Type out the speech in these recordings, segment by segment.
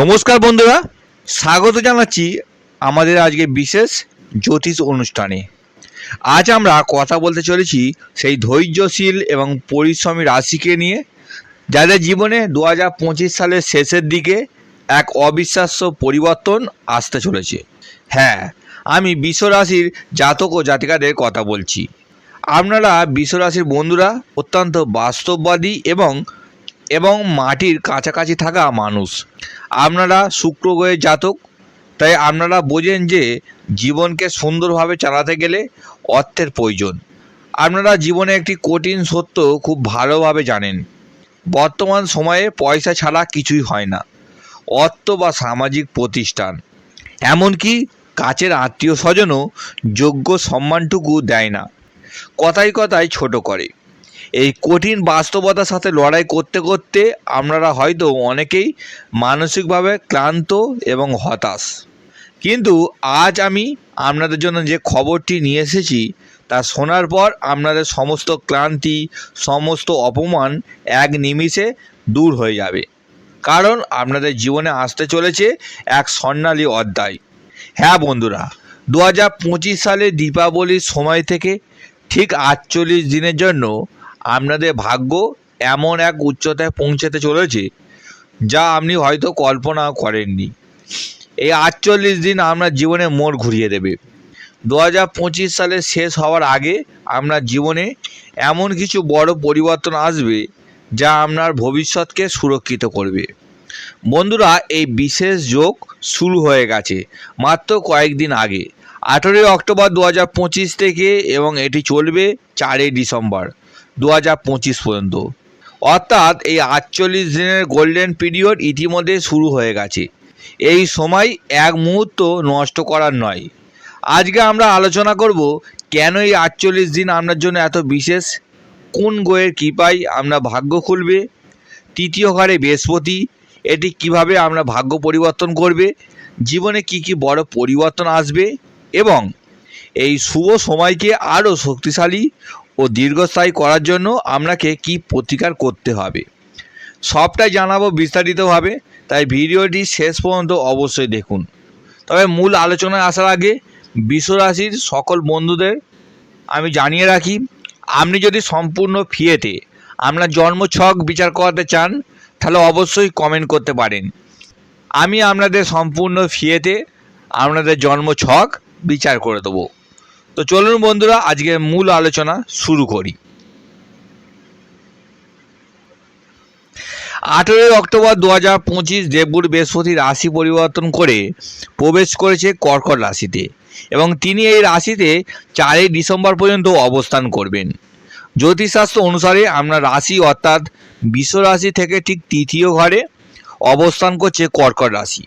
নমস্কার বন্ধুরা, স্বাগত জানাচ্ছি আমাদের আজকে বিশেষ জ্যোতিষ অনুষ্ঠানে। আজ আমরা কথা বলতে চলেছি সেই ধৈর্যশীল এবং পরিশ্রমী রাশিকে নিয়ে, যাদের জীবনে দু হাজার পঁচিশ সালের শেষের দিকে এক অবিশ্বাস্য পরিবর্তন আসতে চলেছে। হ্যাঁ আমি বিশ্বরাশির জাতক ও জাতিকাদের কথা বলছি। আপনারা বিশ্বরাশির বন্ধুরা অত্যন্ত বাস্তববাদী এবং এবং মাটির কাছাকাছি থাকা মানুষ। আপনারা শুক্র গ্রহের জাতক, তাই আপনারা বোঝেন যে জীবনকে সুন্দরভাবে চালাতে গেলে অর্থের প্রয়োজন। আপনারা জীবনে একটি কঠিন সত্য খুব ভালোভাবে জানেন। বর্তমান সময়ে পয়সা ছাড়া কিছুই হয় না। অর্থ বা সামাজিক প্রতিষ্ঠান। এমনকি কাছের আত্মীয় স্বজনও যোগ্য সম্মানটুকু দেয় না। কথায় কথায় ছোট করে। এই কঠিন বাস্তবতার সাথে লড়াই করতে করতে আপনারা হয়তো অনেকেই মানসিকভাবে ক্লান্ত এবং হতাশ। কিন্তু আজ আমি আপনাদের জন্য যে খবরটি নিয়ে এসেছি, তা শোনার পর আপনাদের সমস্ত ক্লান্তি, সমস্ত অপমান এক নিমিষে দূর হয়ে যাবে। কারণ আপনাদের জীবনে আসতে চলেছে এক স্বর্ণালী অধ্যায়। হ্যাঁ বন্ধুরা দু হাজার পঁচিশ সালে দীপাবলির সময় থেকে ঠিক আটচল্লিশ দিনের জন্য আপনাদের ভাগ্য এমন এক উচ্চতায় পৌঁছাতে চলেছে, যা আপনি হয়তো কল্পনা করেননি। এই আটচল্লিশ দিন আপনার জীবনে মোড় ঘুরিয়ে দেবে। দু হাজার পঁচিশ সালের শেষ হওয়ার আগে আপনার জীবনে এমন কিছু বড় পরিবর্তন আসবে, যা আপনার ভবিষ্যৎকে সুরক্ষিত করবে। বন্ধুরা, এই বিশেষ যোগ শুরু হয়ে গেছে, মাত্র কয়েকদিন আগে। আঠেরোই অক্টোবর দু হাজার পঁচিশ থেকে এবং এটি চলবে চারই ডিসেম্বর দু হাজার পঁচিশ পর্যন্ত। অর্থাৎ এই আটচল্লিশ দিনের গোল্ডেন পিরিয়ড ইতিমধ্যে শুরু হয়ে গেছে। এই সময় এক মুহূর্ত নষ্ট করার নয়। আজকে আমরা আলোচনা করব, কেন এই আটচল্লিশ দিন আপনার জন্য এত বিশেষ? কোন গোয়ের কৃপায় আমরা ভাগ্য খুলবে? তৃতীয় ঘরে বৃহস্পতি, এটি কীভাবে আমরা ভাগ্য পরিবর্তন করবে? জীবনে কি কি বড় পরিবর্তন আসবে? এবং এই শুভ সময়কে আরও শক্তিশালী ও দীর্ঘস্থায়ী করার জন্য আপনাকে কি প্রতিকার করতে হবে? সবটাই জানাব বিস্তারিতভাবে, তাই ভিডিওটি শেষ পর্যন্ত অবশ্যই দেখুন। তবে মূল আলোচনায় আসার আগে বিশ্বরাশির সকল বন্ধুদের আমি জানিয়ে রাখি, আপনি যদি সম্পূর্ণ ফিয়েতে আপনার জন্মছক বিচার করাতে চান, তাহলে অবশ্যই কমেন্ট করতে পারেন। আমি আপনাদের সম্পূর্ণ ফিয়েতে আপনাদের জন্মছক বিচার করে দেবো। তো চলুন বন্ধুরা আজকে মূল আলোচনা শুরু করি। আঠেরোই অক্টোবর দু হাজার পঁচিশ দেবগুরু বৃহস্পতি রাশি পরিবর্তন করে প্রবেশ করেছে কর্কট রাশিতে এবং তিনি এই রাশিতে চারই ডিসেম্বর পর্যন্ত অবস্থান করবেন। জ্যোতিষশাস্ত্র অনুসারে আমরা রাশি অর্থাৎ বিশ্ব রাশি থেকে ঠিক তৃতীয় ঘরে অবস্থান করছে কর্কট রাশি।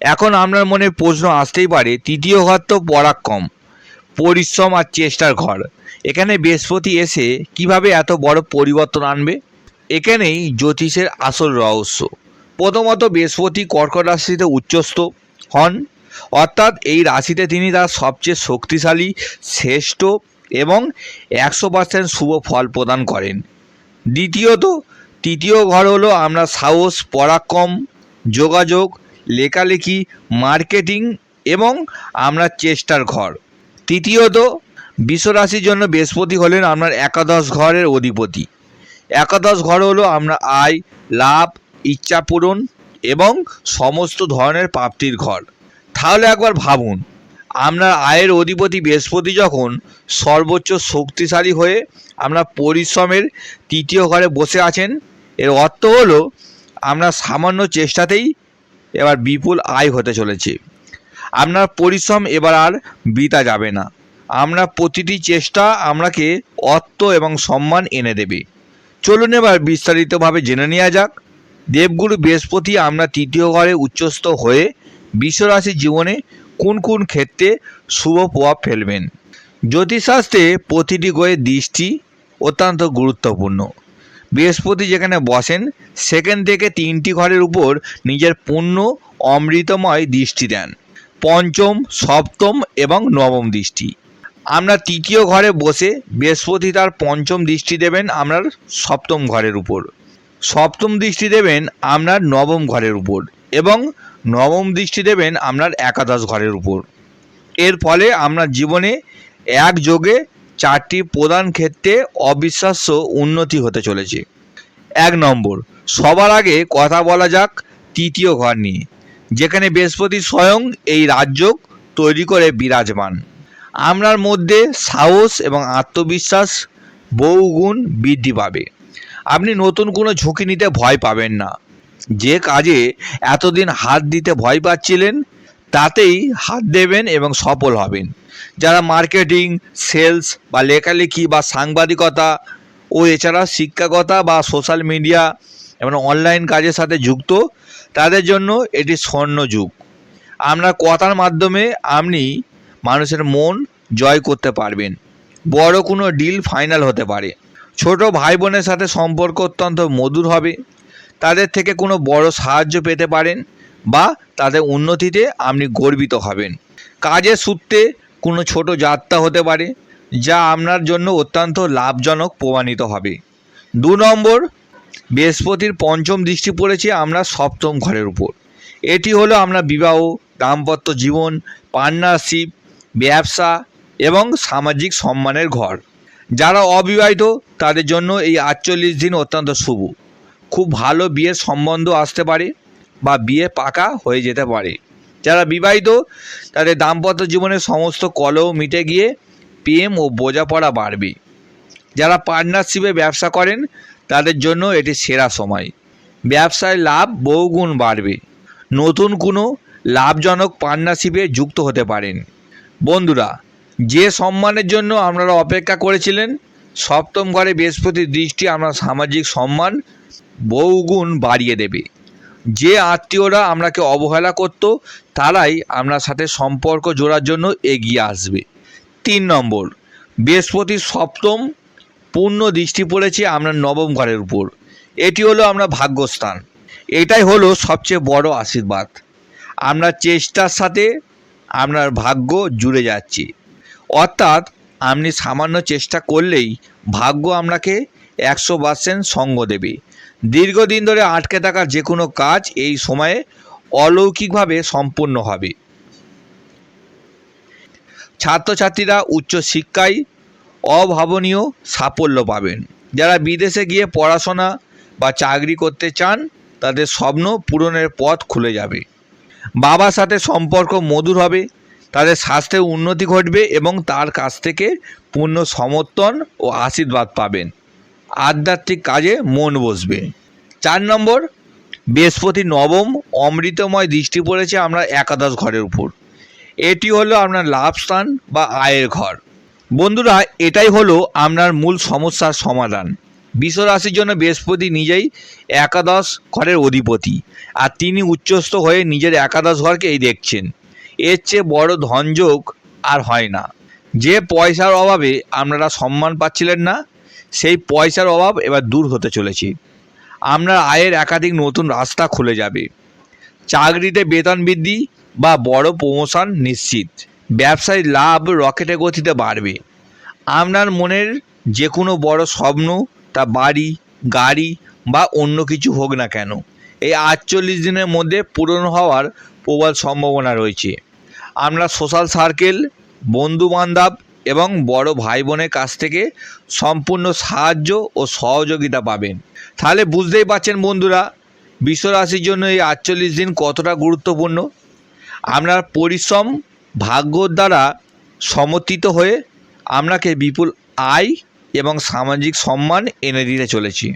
এখন আপনার মনে প্রশ্ন আসতেই পারে, তৃতীয় ঘর তো পরাক্রম পরিশ্রম আর চেষ্টার ঘর। এখানে বৃহস্পতি এসে কীভাবে এত বড় পরিবর্তন আনবে? এখানেই জ্যোতিষের আসল রহস্য। প্রথমত বৃহস্পতি কর্কট রাশিতে উচ্চস্থ হন, অর্থাৎ এই রাশিতে তিনি তার সবচেয়ে শক্তিশালী, শ্রেষ্ঠ এবং একশো পার্সেন্ট শুভ ফল প্রদান করেন। দ্বিতীয়ত, তৃতীয় ঘর হলো আমরা সাহস, পরাক্রম, যোগাযোগ লেখালেখি, মার্কেটিং এবং আমরা চেষ্টার ঘর। তৃতীয়ত, বিশ্বরাশির জন্য বৃহস্পতি হলেন আপনার একাদশ ঘরের অধিপতি। একাদশ ঘর হলো আমরা আয়, লাভ, ইচ্ছা পূরণ এবং সমস্ত ধরনের প্রাপ্তির ঘর। তাহলে একবার ভাবুন, আপনার আয়ের অধিপতি বৃহস্পতি যখন সর্বোচ্চ শক্তিশালী হয়ে আমরা পরিশ্রমের তৃতীয় ঘরে বসে আছেন, এর অর্থ হলো আমরা সামান্য চেষ্টাতেই এবার বিপুল আয় হতে চলেছে। আপনার পরিশ্রম এবার আর বৃথা যাবে না। আমরা প্রতিটি চেষ্টা আমরাকে অর্থ এবং সম্মান এনে দেবে। চলুন এবার বিস্তারিতভাবে জেনে নেওয়া যাক। দেবগুরু বৃহস্পতি আমরা তৃতীয় ঘরে উচ্চস্থ হয়ে বিশ্বরাশির জীবনে কোন কোন ক্ষেত্রে শুভ প্রভাব ফেলবেন? জ্যোতিষশাস্ত্রে প্রতিটি গ্রহের দৃষ্টি অত্যন্ত গুরুত্বপূর্ণ। বৃহস্পতি যেখানে বসেন, সেখান থেকে তিনটি ঘরের উপর নিজের পূর্ণ অমৃতময় দৃষ্টি দেন। পঞ্চম, সপ্তম এবং নবম দৃষ্টি। আমরা তৃতীয় ঘরে বসে বৃহস্পতি তার পঞ্চম দৃষ্টি দেবেন আপনার সপ্তম ঘরের উপর। সপ্তম দৃষ্টি দেবেন আপনার নবম ঘরের উপর এবং নবম দৃষ্টি দেবেন আপনার একাদশ ঘরের উপর। এর ফলে আপনার জীবনে একযোগে চারটি প্রধান ক্ষেত্রে অবিশ্বাস্য উন্নতি হতে চলেছে। এক নম্বর, সবার আগে কথা বলা যাক তৃতীয় ঘর নিয়ে, যেখানে বৃহস্পতি স্বয়ং এই রাজ্য তৈরি করে বিরাজমান। আপনার মধ্যে সাহস এবং আত্মবিশ্বাস বহুগুণ বৃদ্ধি পাবে। আপনি নতুন কোনো ঝুঁকি নিতে ভয় পাবেন না। যে কাজে এতদিন হাত দিতে ভয় পাচ্ছিলেন তাতেই হাত দেবেন এবং সফল হবেন। যারা মার্কেটিং, সেলস বা লেখালেখি বা সাংবাদিকতা ও এছাড়া শিক্ষাগতা বা সোশ্যাল মিডিয়া এবং অনলাইন কাজের সাথে যুক্ত, তাদের জন্য এটি স্বর্ণ যুগ। আপনার কথার মাধ্যমে আপনি মানুষের মন জয় করতে পারবেন। বড় কোনো ডিল ফাইনাল হতে পারে। ছোট ভাই বোনের সাথে সম্পর্ক অত্যন্ত মধুর হবে। তাদের থেকে কোনো বড় সাহায্য পেতে পারেন। বা তাদের উন্নতিতে আপনি গর্বিত হবেন। কাজের সূত্রে কোনো ছোট যাত্রা হতে পারে, যা আপনার জন্য অত্যন্ত লাভজনক প্রমাণিত হবে। দু নম্বর, বৃহস্পতির পঞ্চম দৃষ্টি পড়েছে আমরা সপ্তম ঘরের উপর। এটি হলো আমরা বিবাহ, দাম্পত্য জীবন পার্টনারশিপ ব্যবসা এবং সামাজিক সম্মানের ঘর। যারা অবিবাহিত, তাদের জন্য এই আটচল্লিশ দিন অত্যন্ত শুভ। খুব ভালো বিয়ের সম্বন্ধ আসতে পারে। বা বিয়ে পাকা হয়ে যেতে পারে। যারা বিবাহিত, তাদের দাম্পত্য জীবনের সমস্ত কলহ মিটে গিয়ে প্রেম ও বোঝাপড়া বাড়বে। যারা পার্টনারশিপে ব্যবসা করেন, তাদের জন্য এটি সেরা সময়। ব্যবসায় লাভ বহুগুণ বাড়বে। নতুন কোনো লাভজনক পার্টনারশিপে যুক্ত হতে পারেন। বন্ধুরা, যে সম্মানের জন্য আপনারা অপেক্ষা করেছিলেন, সপ্তম ঘরে বৃহস্পতির দৃষ্টি আমরা সামাজিক সম্মান বহুগুণ বাড়িয়ে দেবে। যে আত্মীয়রা আপনাকে অবহেলা করত, তারাই আপনার সাথে সম্পর্ক জোড়ার জন্য এগিয়ে আসবে। তিন নম্বর, বৃহস্পতি সপ্তম, পূর্ণ দৃষ্টি পড়েছে আপনার নবম ঘরের উপর। এটি হলো আমরা ভাগ্যস্থান। এটাই হলো সবচেয়ে বড় আশীর্বাদ। আমরা চেষ্টার সাথে আপনার ভাগ্য জুড়ে যাচ্ছে। অর্থাৎ আপনি সামান্য চেষ্টা করলেই ভাগ্য আপনাকে একশো পার্সেন্ট সঙ্গ দেবে। দীর্ঘদিন ধরে আটকে থাকা যে কোনো কাজ এই সময়ে অলৌকিকভাবে সম্পূর্ণ হবে। ছাত্রছাত্রীরা উচ্চশিক্ষায় অভাবনীয় সাফল্য পাবেন। যারা বিদেশে গিয়ে পড়াশোনা বা চাকরি করতে চান, তাদের স্বপ্ন পূরণের পথ খুলে যাবে। বাবার সাথে সম্পর্ক মধুর হবে, তাদের স্বাস্থ্যে উন্নতি ঘটবে এবং তার কাছ থেকে পূর্ণ সমর্থন ও আশীর্বাদ পাবেন। আধ্যাত্মিক কাজে মন বসবে। চার নম্বর, বৃহস্পতি নবম, অমৃতময় দৃষ্টি পড়েছে আমরা একাদশ ঘরের উপর। এটি হলো আপনার লাভ স্থান বা আয়ের ঘর। বন্ধুরা, এটাই হলো আপনার মূল সমস্যার সমাধান। রাশির জন্য বৃহস্পতি নিজেই একাদশ ঘরের অধিপতি, আর তিনি উচ্চস্থ হয়ে নিজের একাদশ ঘরকে এই দেখছেন। এর চেয়ে বড় ধনযোগ আর হয় না। যে পয়সার অভাবে আপনারা সম্মান পাচ্ছিলেন না সেই পয়সার অভাব এবার দূর হতে চলেছে। আপনার আয়ের একাধিক নতুন রাস্তা খুলে যাবে। চাকরিতে বেতন বৃদ্ধি বা বড় প্রমোশন নিশ্চিত। ব্যবসায় লাভ রকেটে গতিতে বাড়বে। আপনার মনের যে কোনো বড় স্বপ্ন, তা বাড়ি, গাড়ি বা অন্য কিছু হোক না কেন, এই আটচল্লিশ দিনের মধ্যে পূরণ হওয়ার প্রবল সম্ভাবনা রয়েছে। আমরা সোশ্যাল সার্কেল বন্ধু বান্ধব এবং বড় ভাই বোনের কাছ থেকে সম্পূর্ণ সাহায্য ও সহযোগিতা পাবেন। তাহলে বুঝতেই পারছেন বন্ধুরা, বিশ্বরাশির জন্য এই আটচল্লিশ দিন কতটা গুরুত্বপূর্ণ? আপনার পরিশ্রম ভাগ্যর দ্বারা সমর্থিত হয়ে আপনাকে বিপুল আয় এবং সামাজিক সম্মান এনে দিতে চলেছি।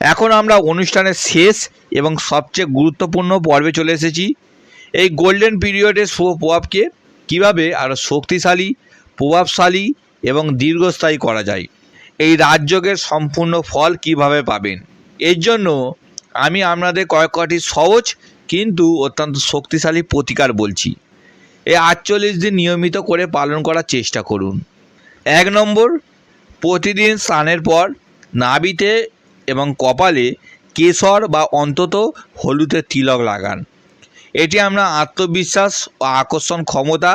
এখন আমরা অনুষ্ঠানের শেষ এবং সবচেয়ে গুরুত্বপূর্ণ পর্বে চলে এসেছি। এই গোল্ডেন পিরিয়ডের শুভ প্রভাবকে কীভাবে আরও শক্তিশালী প্রভাবশালী এবং দীর্ঘস্থায়ী করা যায়। এই রাজযোগের সম্পূর্ণ ফল কীভাবে পাবেন? এর জন্য আমি আপনাদের কয়েক কটি সহজ কিন্তু অত্যন্ত শক্তিশালী প্রতিকার বলছি। এ আটচল্লিশ দিন নিয়মিত করে পালন করার চেষ্টা করুন। এক নম্বর, প্রতিদিন স্নানের পর নাভিতে এবং কপালে কেশর বা অন্তত হলুদের তিলক লাগান। এটি আমরা আত্মবিশ্বাস ও আকর্ষণ ক্ষমতা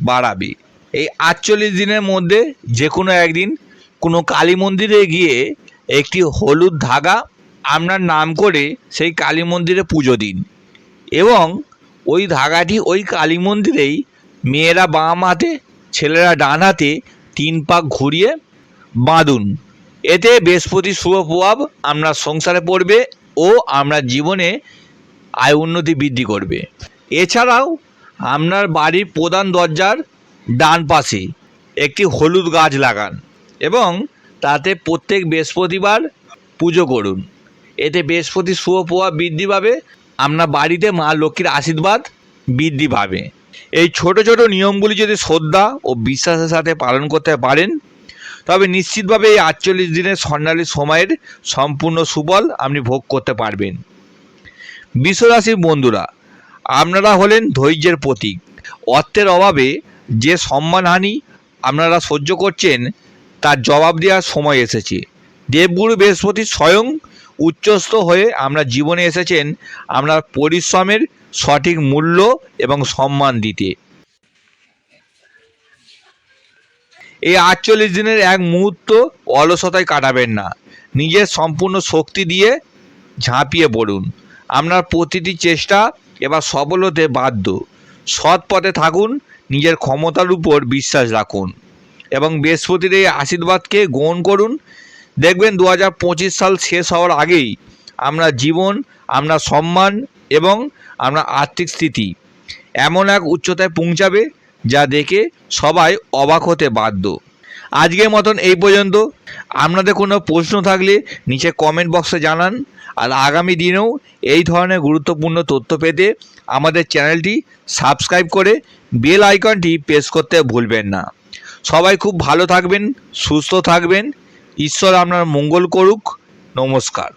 বাড়াবে। এই আটচল্লিশ দিনের মধ্যে যে কোনো একদিন কোনো কালী মন্দিরে গিয়ে একটি হলুদ ধাগা আপনার নাম করে সেই কালী মন্দিরে পুজো দিন। এবং ওই ধাগাটি ওই কালী মন্দিরেই মেয়েরা বাম হাতে, ছেলেরা ডান হাতে তিন পাক ঘুরিয়ে বাঁধুন। এতে বৃহস্পতি শুভ প্রভাব আপনার সংসারে পড়বে ও আপনার জীবনে আয় উন্নতি বৃদ্ধি করবে। এছাড়াও আপনার বাড়ির প্রধান দরজার ডান পাশে একটি হলুদ গাছ লাগান এবং তাতে প্রত্যেক বৃহস্পতিবার পুজো করুন। এতে বৃহস্পতির শুভ প্রভাব বৃদ্ধি পাবে আপনার বাড়িতে মা লক্ষ্মীর আশীর্বাদ বৃদ্ধি পাবে। এই ছোট ছোট নিয়মগুলি যদি শ্রদ্ধা ও বিশ্বাসের সাথে পালন করতে পারেন, তবে নিশ্চিতভাবে এই আটচল্লিশ দিনের স্বর্ণালী সময়ের সম্পূর্ণ সুফল আপনি ভোগ করতে পারবেন। বিশ্বরাশির বন্ধুরা, আপনারা হলেন ধৈর্যের প্রতীক। অর্থের অভাবে যে সম্মানহানি আপনারা সহ্য করছেন, তার জবাব দেওয়ার সময় এসেছে। দেবগুরু বৃহস্পতি স্বয়ং উচ্চস্থ হয়ে আমরা জীবনে এসেছেন আপনার পরিশ্রমের সঠিক মূল্য এবং সম্মান দিতে। এই আটচল্লিশ দিনের এক মুহূর্ত অলসতায় কাটাবেন না। নিজের সম্পূর্ণ শক্তি দিয়ে ঝাঁপিয়ে পড়ুন। আপনার প্রতিটি চেষ্টা এবার সফল হতে বাধ্য। সৎ পথে থাকুন নিজের ক্ষমতার উপর বিশ্বাস রাখুন এবং বৃহস্পতির এই আশীর্বাদকে গ্রহণ করুন। দেখবেন দু হাজার পঁচিশ সাল শেষ হওয়ার আগেই আমরা জীবন আপনার সম্মান এবং আমরা আর্থিক স্থিতি এমন এক উচ্চতায় পৌঁছাবে যা দেখে সবাই অবাক হতে বাধ্য। আজকের মতন এই পর্যন্ত। আপনাদের কোনো প্রশ্ন থাকলে নিচে কমেন্ট বক্সে জানান। আর আগামী দিনেও এই ধরনের গুরুত্বপূর্ণ তথ্য পেতে আমাদের চ্যানেলটি সাবস্ক্রাইব করে বেল আইকনটি প্রেস করতে ভুলবেন না। সবাই খুব ভালো থাকবেন, সুস্থ থাকবেন। ঈশ্বর আপনার মঙ্গল করুক। নমস্কার।